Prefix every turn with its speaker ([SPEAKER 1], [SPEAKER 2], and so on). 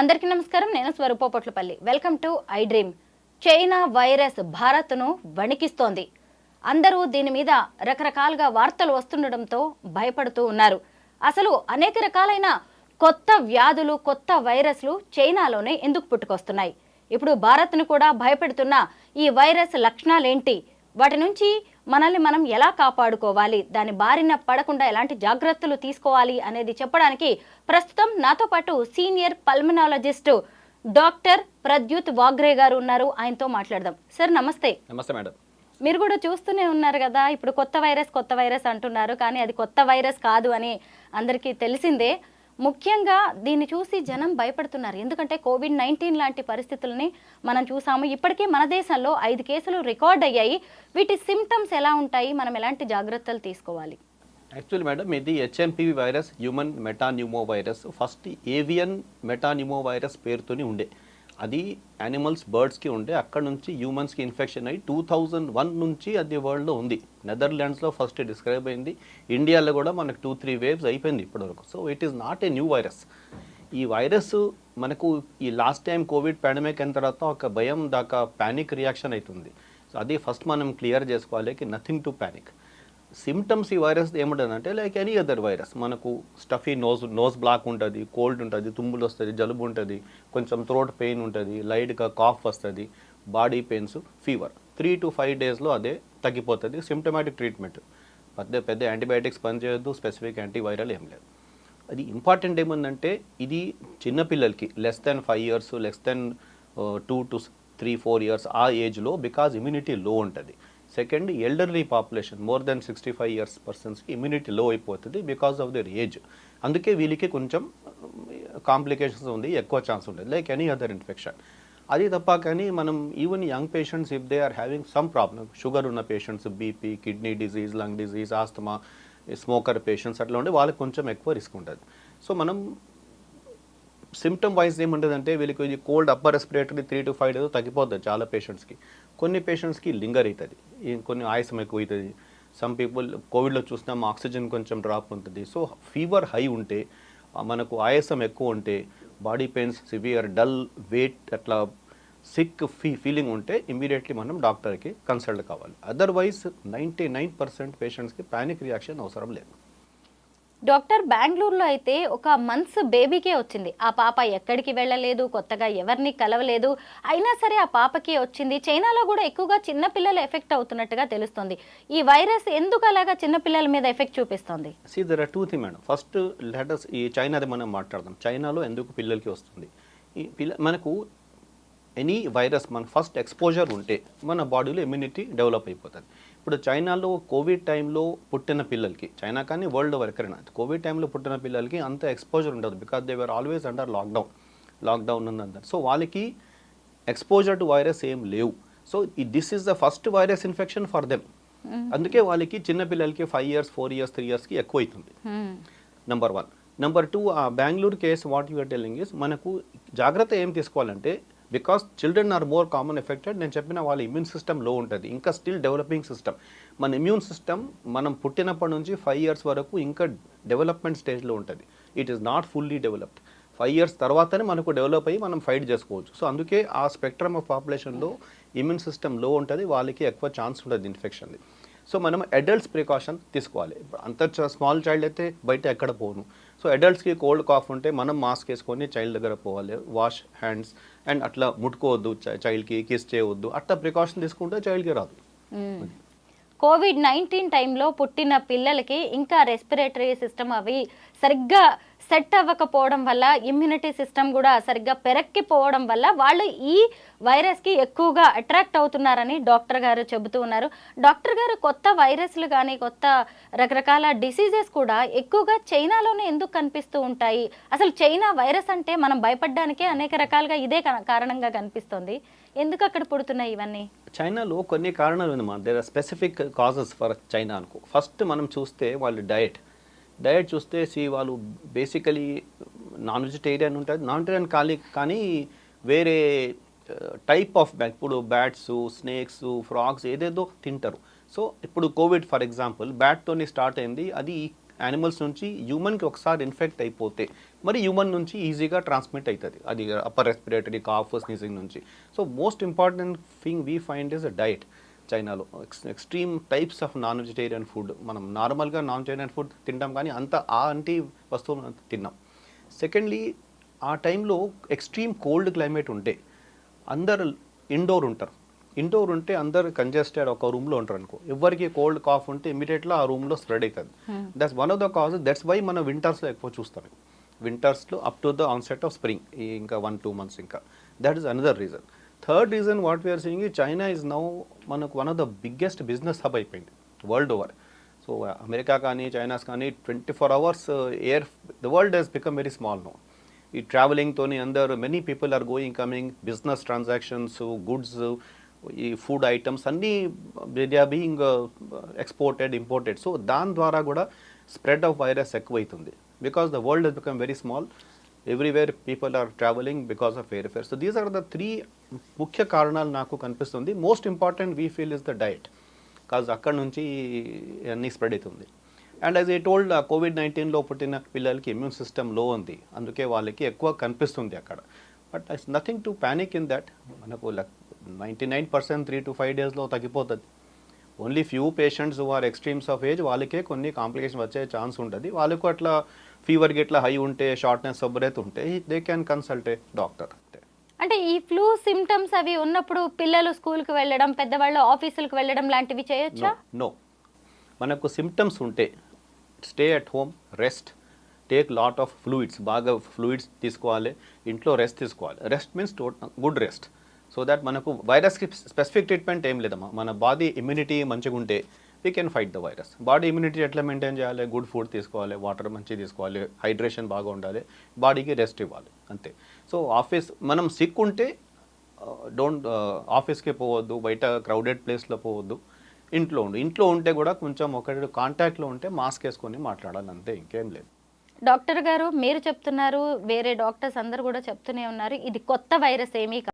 [SPEAKER 1] అందరికీ నమస్కారం. నేను Swaroopa Potlapalli. Welcome to I dream China virus భారత్ను వణికిస్తోంది. అందరూ దీని మీద రకరకాలుగా వార్తలు వస్తుండడంతో భయపడుతూ ఉన్నారు. అసలు అనేక రకాలైన కొత్త వ్యాధులు కొత్త వైరస్లు చైనాలోనే ఎందుకు పుట్టుకొస్తున్నాయి? ఇప్పుడు భారత్ను కూడా భయపెడుతున్న ఈ వైరస్ లక్షణాలేంటి? వాటి నుంచి మనల్ని మనం ఎలా కాపాడుకోవాలి? దాని బారిన పడకుండా ఎలాంటి జాగ్రత్తలు తీసుకోవాలి అనేది చెప్పడానికి ప్రస్తుతం నాతో పాటు senior pulmonologist doctor Pradyut Vagre గారు ఉన్నారు. ఆయనతో మాట్లాడదాం. సార్ నమస్తే.
[SPEAKER 2] నమస్తే మేడం.
[SPEAKER 1] మీరు కూడా చూస్తూనే ఉన్నారు కదా ఇప్పుడు కొత్త వైరస్ కొత్త వైరస్ అంటున్నారు కానీ అది కొత్త వైరస్ కాదు అని అందరికీ తెలిసిందే. ముఖ్యంగా దీన్ని చూసి జనం భయపడుతున్నారు. ఎందుకంటే కోవిడ్ నైన్టీన్ లాంటి పరిస్థితులని మనం చూసాము. ఇప్పటికే మన దేశంలో ఐదు కేసులు రికార్డ్ అయ్యాయి. వీటి సిమ్టమ్స్ ఎలా ఉంటాయి? మనం ఎలాంటి జాగ్రత్తలు తీసుకోవాలి?
[SPEAKER 2] యాక్చువల్లీ మేడం ఇది HMPV virus human metapneumovirus. First avian metapneumovirus పేరుతోనే ఉండే. అది యానిమల్స్ బర్డ్స్కి ఉండే అక్కడ నుంచి హ్యూమన్స్కి ఇన్ఫెక్షన్ అయ్యి టూ థౌజండ్ వన్ నుంచి అది వరల్డ్లో ఉంది. నెదర్లాండ్స్లో ఫస్ట్ డిస్క్రైబ్ అయింది. ఇండియాలో కూడా మనకు టూ త్రీ వేవ్స్ అయిపోయింది ఇప్పటివరకు. So it is not a new virus ఈ వైరస్ మనకు ఈ లాస్ట్ టైం కోవిడ్ పాండమిక్ అయిన తర్వాత ఒక భయం దాకా ప్యానిక్ రియాక్షన్ అవుతుంది. సో అది ఫస్ట్ మనం క్లియర్ చేసుకోవాలి నథింగ్ టు ప్యానిక్ సిమ్టమ్స్ ఈ వైరస్ ఏముంటుందంటే లైక్ ఎనీ అదర్ వైరస్ మనకు స్టఫీ నోస్ నోస్ బ్లాక్ ఉంటుంది కోల్డ్ ఉంటుంది తుమ్ములు వస్తుంది జలుబు ఉంటుంది కొంచెం థ్రోట్ పెయిన్ ఉంటుంది లైట్గా కాఫ్ వస్తుంది body pains fever three to five డేస్లో అదే తగ్గిపోతుంది సిమ్టమాటిక్ ట్రీట్మెంట్ పెద్ద పెద్ద యాంటీబయాటిక్స్ పనిచేయద్దు స్పెసిఫిక్ యాంటీవైరల్ ఏం లేదు. అది ఇంపార్టెంట్ ఏముందంటే ఇది చిన్నపిల్లలకి less than five years less than two to three four years ఆ ఏజ్లో బికాజ్ ఇమ్యూనిటీ లో ఉంటుంది. Second elderly population more than sixty five years పర్సన్స్కి ఇమ్యూనిటీ లో అయిపోతుంది బికాస్ ఆఫ్ దర్ ఏజ్ అందుకే వీళ్ళకి కొంచెం కాంప్లికేషన్స్ ఉంది ఎక్కువ ఛాన్స్ ఉంటుంది లైక్ ఎనీ అదర్ ఇన్ఫెక్షన్ అది తప్ప కానీ మనం even young patients if they are having some problem sugar ఉన్న patients BP kidney disease lung disease asthma smoker patients అట్లా ఉండి వాళ్ళకి కొంచెం ఎక్కువ రిస్క్ ఉంటుంది. సో మనం సిమ్టమ్ వైజ్ ఏముంటుందంటే వీళ్ళకి cold upper respiratory three to five days తగ్గిపోతుంది చాలా పేషెంట్స్కి కొన్ని పేషెంట్స్కి లింగర్ అవుతుంది కొన్ని ఆయాసం ఎక్కువ అవుతుంది. సమ్ పీపుల్ కోవిడ్లో చూసినాం ఆక్సిజన్ కొంచెం డ్రాప్ ఉంటుంది. సో ఫీవర్ హై ఉంటే మనకు ఆయాసం ఎక్కువ ఉంటే body pains severe dull weight అట్లా సిక్ ఫీ ఫీలింగ్ ఉంటే ఇమీడియట్లీ మనం డాక్టర్కి కన్సల్ట్ కావాలి. అదర్వైజ్ నైంటీ నైన్ పర్సెంట్ పేషెంట్స్కి ప్యానిక్ రియాక్షన్ అవసరం లేదు.
[SPEAKER 1] డాక్టర్ బెంగళూరులో అయితే ఒక మంత్స్ బేబీకే వచ్చింది. ఆ పాప ఎక్కడికి వెళ్ళలేదు కొత్తగా ఎవరిని కలవలేదు అయినా సరే ఆ పాపకి వచ్చింది. చైనాలో కూడా ఎక్కువగా చిన్నపిల్లలు ఎఫెక్ట్ అవుతున్నట్టుగా తెలుస్తుంది. ఈ వైరస్ ఎందుకు అలాగా చిన్న పిల్లల మీద ఎఫెక్ట్ చూపిస్తుంది?
[SPEAKER 2] Two thing madam first letters ఈ చైనాది మనం మాట్లాడదాం. చైనాలో ఎందుకు పిల్లలకి వస్తుంది? ఈ పిల్ల మనకు ఎనీ వైరస్ మన ఫస్ట్ ఎక్స్పోజర్ ఉంటే మన బాడీలో ఇమ్యూనిటీ డెవలప్ అయిపోతుంది. ఇప్పుడు చైనాలో కోవిడ్ టైంలో పుట్టిన పిల్లలకి చైనా కానీ వరల్డ్ ఎక్కడైనా కోవిడ్ టైంలో పుట్టిన పిల్లలకి అంత ఎక్స్పోజర్ ఉండదు because they were always under lockdown lockdown ఉందందరు so వాళ్ళకి ఎక్స్పోజర్ టు వైరస్ ఏం లేవు. So this is the first virus infection for them అందుకే వాళ్ళకి చిన్న పిల్లలకి five years four years three ఇయర్స్కి ఎక్కువ అవుతుంది. నెంబర్ వన్ నెంబర్ టూ ఆ Bengaluru case what you're telling is మనకు జాగ్రత్త ఏం తీసుకోవాలంటే because children are more common affected నేను చెప్పిన వాళ్ళ ఇమ్యూన్ సిస్టమ్లో ఉంటుంది. ఇంకా స్టిల్ డెవలపింగ్ సిస్టమ్ మన ఇమ్యూన్ సిస్టమ్ మనం పుట్టినప్పటి నుంచి ఫైవ్ ఇయర్స్ వరకు ఇంకా డెవలప్మెంట్ స్టేజ్లో ఉంటుంది. It is not fully developed five years తర్వాతనే మనకు డెవలప్ అయ్యి మనం ఫైట్ చేసుకోవచ్చు. సో అందుకే ఆ స్పెక్ట్రమ్ ఆఫ్ పాపులేషన్లో ఇమ్యూన్ సిస్టమ్లో ఉంటుంది. వాళ్ళకి ఎక్కువ ఛాన్స్ ఉంటుంది ఇన్ఫెక్షన్ది సో మనం అడల్ట్స్ ప్రికాషన్ తీసుకోవాలి. అంత స్మాల్ చైల్డ్ అయితే బయట ఎక్కడ పోను. సో అడల్ట్స్కి కోల్డ్ కాఫ్ ఉంటే మనం మాస్క్ వేసుకొని చైల్డ్ దగ్గర పోవాలి. వాష్ హ్యాండ్స్ అండ్ అట్లా ముట్టుకోవద్దు. చైల్డ్కి కిస్ చేయవద్దు. అట్లా ప్రికాషన్ తీసుకుంటే చైల్డ్కి రాదు.
[SPEAKER 1] కోవిడ్ నైన్టీన్ టైంలో పుట్టిన పిల్లలకి ఇంకా రెస్పిరేటరీ సిస్టమ్ అవి సరిగ్గా సెట్ అవ్వకపోవడం వల్ల ఇమ్యూనిటీ సిస్టమ్ కూడా సరిగ్గా పెరక్కిపోవడం వల్ల వాళ్ళు ఈ వైరస్కి ఎక్కువగా అట్రాక్ట్ అవుతున్నారని డాక్టర్ గారు చెబుతూ ఉన్నారు. డాక్టర్ గారు కొత్త వైరస్లు కానీ కొత్త రకరకాల డిసీజెస్ కూడా ఎక్కువగా చైనాలోనే ఎందుకు కనిపిస్తూ ఉంటాయి? అసలు చైనా వైరస్ అంటే మనం భయపడడానికే అనేక రకాలుగా ఇదే కారణంగా కనిపిస్తుంది. ఎందుకు అక్కడ పుడుతున్నాయి ఇవన్నీ?
[SPEAKER 2] చైనాలో కొన్ని కారణాలు ఉందమ్మా there are specific causes for China అనుకో. ఫస్ట్ మనం చూస్తే వాళ్ళు డయట్ డయట్ చూస్తే సి వాళ్ళు బేసికలీ నాన్ వెజిటేరియన్ ఉంటుంది నాన్ వెజిటేరియన్ ఖాళీ కానీ వేరే టైప్ ఆఫ్ ఇప్పుడు బ్యాట్స్ స్నేక్స్ ఫ్రాగ్స్ ఏదేదో తింటారు. సో ఇప్పుడు కోవిడ్ ఫర్ ఎగ్జాంపుల్ బ్యాట్తోనే స్టార్ట్ అయింది. అది యానిమల్స్ నుంచి హ్యూమన్కి ఒకసారి ఇన్ఫెక్ట్ అయిపోతే మరి హ్యూమన్ నుంచి ఈజీగా ట్రాన్స్మిట్ అవుతుంది అది అప్పర్ రెస్పిరేటరీ కాఫ్ స్నీజింగ్ నుంచి. So most important thing we find is a diet. చైనాలో. Extreme types of non vegetarian food మనం నార్మల్గా నాన్ వెజిటేరియన్ ఫుడ్ తింటాం కానీ అంత ఆ అంటి వస్తువులు తిన్నాం. సెకండ్లీ ఆ టైంలో ఎక్స్ట్రీమ్ కోల్డ్ క్లైమేట్ ఉంటే అందరు ఇండోర్ ఉంటారు. ఇండోర్ ఉంటే అందరు కంజెస్టెడ్ ఒక రూమ్లో ఉంటారు అనుకో. ఎవరికి కోల్డ్ కాఫ్ ఉంటే ఇమీడియట్గా ఆ రూమ్లో స్ప్రెడ్ అవుతుంది that's one of the cause that's why మనం వింటర్స్లో ఎక్కువ చూస్తాం వింటర్స్లో up to the onset of spring ఇంకా వన్ టూ మంత్స్ ఇంకా. That is another reason third reason what we're seeing China is now మనకు one of the biggest business hub అయిపోయింది world over. So America కానీ China's కానీ twenty four hours uh, air the world has become very small no. ఈ ట్రావెలింగ్తో అందరు many people are going coming business transactions goods ఈ food items అన్నీ they are being exported imported so దాని ద్వారా కూడా spread of virus ఎక్కువైతుంది. Because the world has become very small everywhere people are travelling because of air fare so these are the three ముఖ్య కారణాలు నాకు కనిపిస్తుంది most important we feel is the diet cause అక్కడ నుంచి అన్నీ spread అవుతుంది and as I told covid నైన్టీన్లో పుట్టిన పిల్లలకి ఇమ్యూన్ సిస్టమ్లో ఉంది అందుకే వాళ్ళకి ఎక్కువ కనిపిస్తుంది అక్కడ but it's nothing to panic in that మనకు ninety nine percent three to five డేస్లో తగ్గిపోతుంది only few patients are extremes of age వాళ్ళకే కొన్ని కాంప్లికేషన్ వచ్చే ఛాన్స్ ఉంటుంది వాళ్ళకు అట్లా ఫీవర్ గిట్లా హై ఉంటే షార్ట్నెస్ ఆఫ్ బ్రెత్ ఉంటే they can consult a doctor
[SPEAKER 1] అంటే ఈ ఫ్లూ సిమ్టమ్స్ అవి ఉన్నప్పుడు పిల్లలు స్కూల్కి వెళ్ళడం పెద్దవాళ్ళు ఆఫీసులకు వెళ్ళడం లాంటివి చేయొచ్చా?
[SPEAKER 2] నో మనకు సిమ్టమ్స్ ఉంటే stay at home rest take lot of fluids బాగా ఫ్లూయిడ్స్ తీసుకోవాలి ఇంట్లో రెస్ట్ తీసుకోవాలి. Rest means good rest so that మనకు వైరస్కి స్పెసిఫిక్ ట్రీట్మెంట్ ఏం లేదమ్మా. మన బాడీ ఇమ్యూనిటీ మంచిగా ఉంటే they can fight the virus body immunity ఎట్లా మెయింటైన్ చేయాలి? గుడ్ ఫుడ్ తీసుకోవాలి వాటర్ మంచి తీసుకోవాలి హైడ్రేషన్ బాగా ఉండాలి బాడీకి రెస్ట్ ఇవ్వాలి అంతే. సో ఆఫీస్ మనం సిక్ ఉంటే uh, డోంట్ ఆఫీస్కే uh, పోవద్దు బయట క్రౌడెడ్ ప్లేస్లో పోవద్దు ఇంట్లో ఉండు. ఇంట్లో ఉంటే కూడా కొంచెం ఒకటి కాంటాక్ట్లో ఉంటే మాస్క్ వేసుకొని మాట్లాడాలి అంతే ఇంకేం లేదు.
[SPEAKER 1] డాక్టర్ గారు మీరు చెప్తున్నారు వేరే డాక్టర్స్ అందరు కూడా చెప్తూనే ఉన్నారు ఇది కొత్త వైరస్ ఏమీ కాదు.